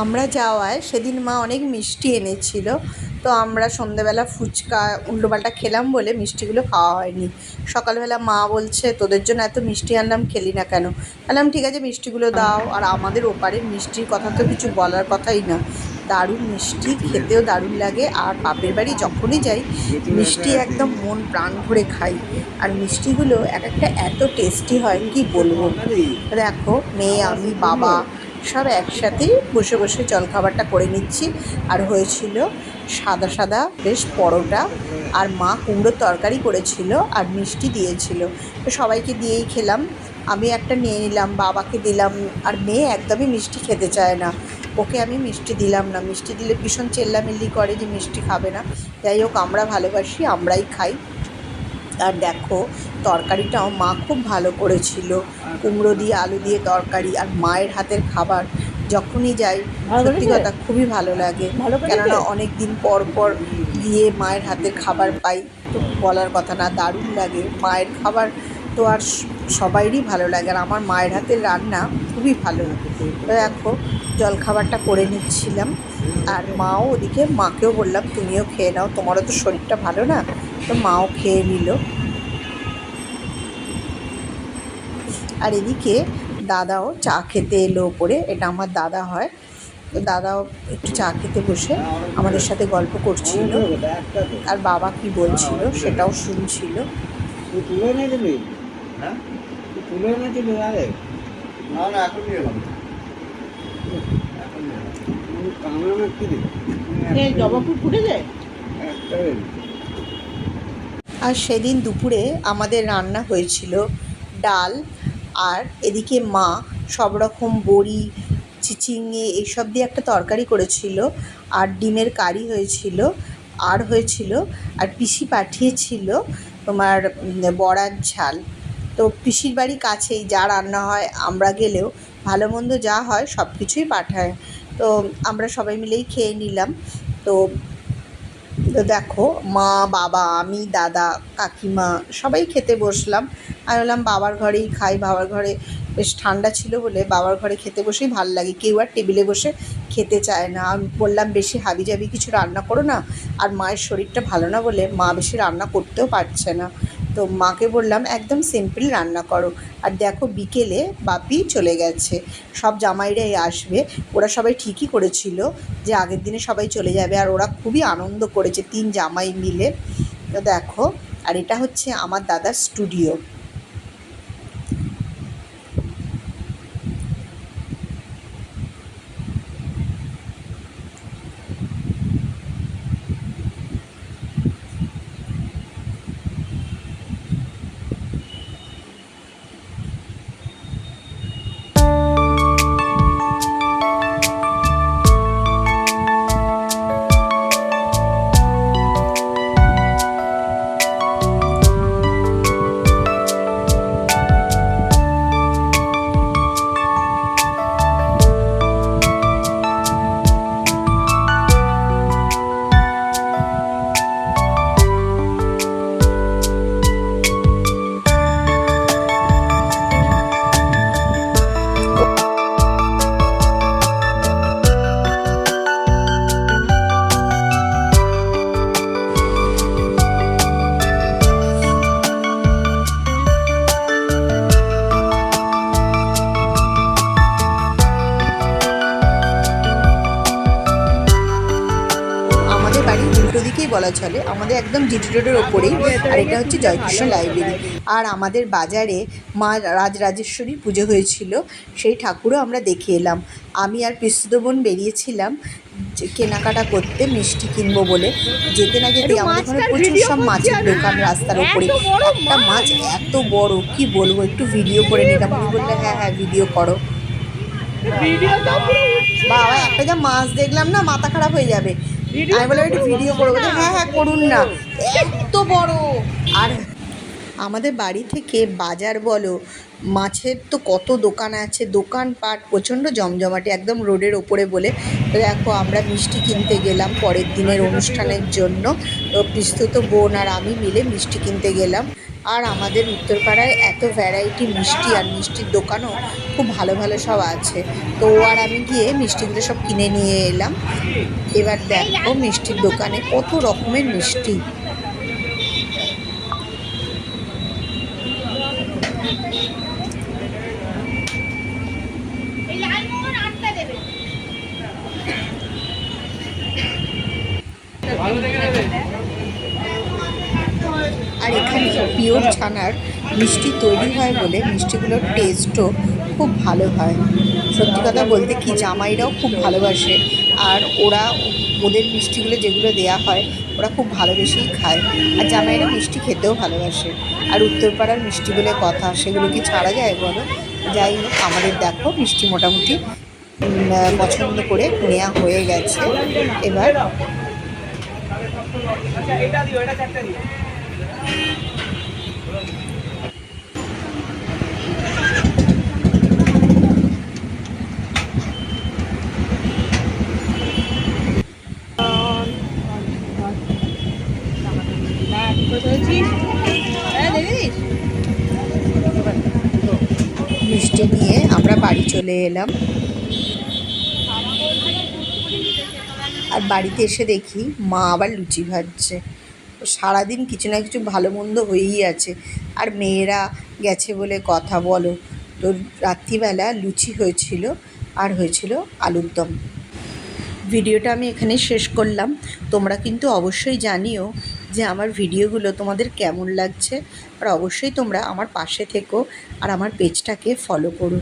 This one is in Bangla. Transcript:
আমরা যাওয়ায় সেদিন মা অনেক মিষ্টি এনেছিল। তো আমরা সন্ধেবেলা ফুচকা উল্টোপাল্টা খেলাম বলে মিষ্টিগুলো খাওয়া হয়নি। সকালবেলা মা বলছে, তোদের জন্য এত মিষ্টি আনলাম, খেলি না কেন? বললাম, ঠিক আছে, মিষ্টিগুলো দাও। আর আমাদের ওপারে মিষ্টির কথা তো কিছু বলার কথাই না। দারুণ মিষ্টি, খেতেও দারুণ লাগে। আর বাপের বাড়ি যখনই যাই, মিষ্টি একদম মন প্রাণ ভরে খাই। আর মিষ্টিগুলো এক একটা এত টেস্টি হয়, কি বলব? দেখো, মেয়ে, আমি, বাবা সব একসাথে বসে বসে জলখাবারটা করে নিচ্ছি। আর হয়েছিল সাদা সাদা বেশ পরোটা আর মা কুমড়োর তরকারি করেছিল আর মিষ্টি দিয়েছিল। তো সবাইকে দিয়েই খেলাম। আমি একটা নিয়ে নিলাম, বাবাকে দিলাম আর মেয়ে একদমই মিষ্টি খেতে চায় না। ওকে আমি মিষ্টি দিলাম না। মিষ্টি দিলে ভীষণ চেল্লামিল্লি করে যে মিষ্টি খাবে না। যাই হোক, আমরা ভালোবাসি, আমরাই খাই। আর দেখো তরকারিটাও মা খুব ভালো করেছিল। কুমড়ো দিয়ে আলু দিয়ে তরকারি আর মায়ের হাতের খাবার যখনই যাই সত্যি কথা খুবই ভালো লাগে। ভালো কেননা অনেক দিন পর পর গিয়ে মায়ের হাতের খাবার পাই। তো বলার কথা না দারুণ লাগে। মায়ের খাবার তো আর সবাইরই ভালো লাগে। আর আমার মায়ের হাতের রান্না খুবই ভালো তো দেখো, জলখাবারটা করে নিচ্ছিলাম। আর মাও ওদিকে, মাকেও বললাম, তুমিও খেয়ে নাও। তোমারও তো শরীরটা ভালো না? তো মাও খেয়ে নিল। আর এদিকে দাদাও চা খেতে এলো ওপরে। এটা আমার দাদা হয়। তো দাদাও একটু চা খেতে বসে আমাদের সাথে গল্প করছিল। আর বাবা কি বলছিল সেটাও শুনছিল। হ্যাঁ? তুলে এনেছিলি আরে না না এখন নিয়ে এলাম এখন নিয়ে এলাম কামড়ানো কি দিল? জবা ফুল ফুটেছে একটা আর সেদিন দুপুরে আমাদের রান্না হয়েছিল ডাল আর এদিকে মা সব রকম বড়ি চিচিঙে এইসব দিয়ে একটা তরকারি করেছিল আর ডিমের কারি হয়েছিল আর হয়েছিল আর পিসি পাঠিয়েছিল তোমার বড়ার ঝাল। তো পিসির বাড়ি কাছেই যা রান্না হয়, আমরা গেলেও ভালো মন্দ যা হয় সব কিছুই পাঠায়। তো আমরা সবাই মিলেই খেয়ে নিলাম। তো দেখো, মা, বাবা, আমি, দাদা, কাকিমা সবাই খেতে বসলাম। আমি বললাম, বাবার ঘরেই খাই, বাবার ঘরে বেশ ঠান্ডা ছিল বলে বাবার ঘরে খেতে বসেই ভালো লাগে। কেউ আর টেবিলে বসে খেতে চায় না। আমি বললাম, বেশি হাবি জাবি কিছু রান্না করো না, আর মায়ের শরীরটা ভালো না বলে মা বেশি রান্না করতেও পারছে না। তো মাকে বললাম, একদম সিম্পল রান্না করো। আর দেখো বিকেলে বাপি চলে গেছে। সব জামাইরাই আসবে। ওরা সবাই ঠিকই করেছিল যে আগের দিনে সবাই চলে যাবে। আর ওরা খুবই আনন্দ করেছে তিন জামাই মিলে। তো দেখো, আর এটা হচ্ছে আমার দাদার স্টুডিও বলা চলে আমাদের একদম জিটি রোডের ওপরেই আর এটা হচ্ছে জয়কৃষ্ণ লাইব্রেরি। আর আমাদের বাজারে মা রাজরাজেশ্বরী পুজো হয়েছিল সেই ঠাকুরও আমরা দেখে এলাম। আমি আর পিস্তুত বোন বেরিয়েছিলাম কেনাকাটা করতে মিষ্টি কিনবো বলে। যেতে না যেতে আমাদের ওখানে প্রচুর সব মাছের দোকান রাস্তার উপরে একটা মাছ এত বড় কি বলব? একটু ভিডিও করে নিলাম। উনি বললে হ্যাঁ হ্যাঁ ভিডিও করো। বাবা একটা যা মাছ দেখলাম না মাথা খারাপ হয়ে যাবে। আমি বলে একটু ভিডিও করব হ্যাঁ হ্যাঁ করুন না। এত বড়। আর আমাদের বাড়ি থেকে বাজার বলো মাছের তো কত দোকান আছে দোকানপাট প্রচণ্ড জমজমাটে একদম রোডের ওপরে বলে। তো দেখো আমরা মিষ্টি কিনতে গেলাম পরের দিনের অনুষ্ঠানের জন্য। তো পিস্তুত বোন আর আমি মিলে মিষ্টি কিনতে গেলাম। আর আমাদের উত্তরপাড়ায় এত ভ্যারাইটি মিষ্টি আর মিষ্টির দোকানও খুব ভালো ভালো সব আছে। তো আর আমি গিয়ে মিষ্টিগুলো সব কিনে নিয়ে এলাম। এবার দেখো মিষ্টির দোকানে কত রকমের মিষ্টি। আর এখানে পিওর ছানার মিষ্টি তৈরি হয় বলে মিষ্টিগুলোর টেস্টও খুব ভালো হয়। সত্যি কথা বলতে কি, জামাইরাও খুব ভালোবাসে। আর ওরা ওদের মিষ্টিগুলো যেগুলো দেয়া হয়, ওরা খুব ভালোবেসেই খায়। আর জামাইরা মিষ্টি খেতেও ভালোবাসে। আর উত্তরপাড়ার মিষ্টিগুলো কথা, সেগুলো কি ছাড়া যায় বলো? যাই হোক, আমাদের দেখো মিষ্টি মোটামুটি পছন্দ করে নেওয়া হয়ে গেছে। এবার মিষ্টি নিয়ে আমরা বাড়ি চলে এলাম। আর বাড়িতে এসে দেখি মা আবার লুচি ভাজছে। সারাদিন কিছু না কিছু ভালো মন্দ হয়েই আছে। আর মেয়েরা গেছে বলে কথা বলো। তো রাত্রিবেলা লুচি হয়েছিল আর হয়েছিল আলুর দম। ভিডিওটা আমি এখানে শেষ করলাম। তোমরা কিন্তু অবশ্যই জানিও যে আমার ভিডিওগুলো তোমাদের কেমন লাগছে। আর অবশ্যই তোমরা আমার পাশে থেকো আর আমার পেজটাকে ফলো করো।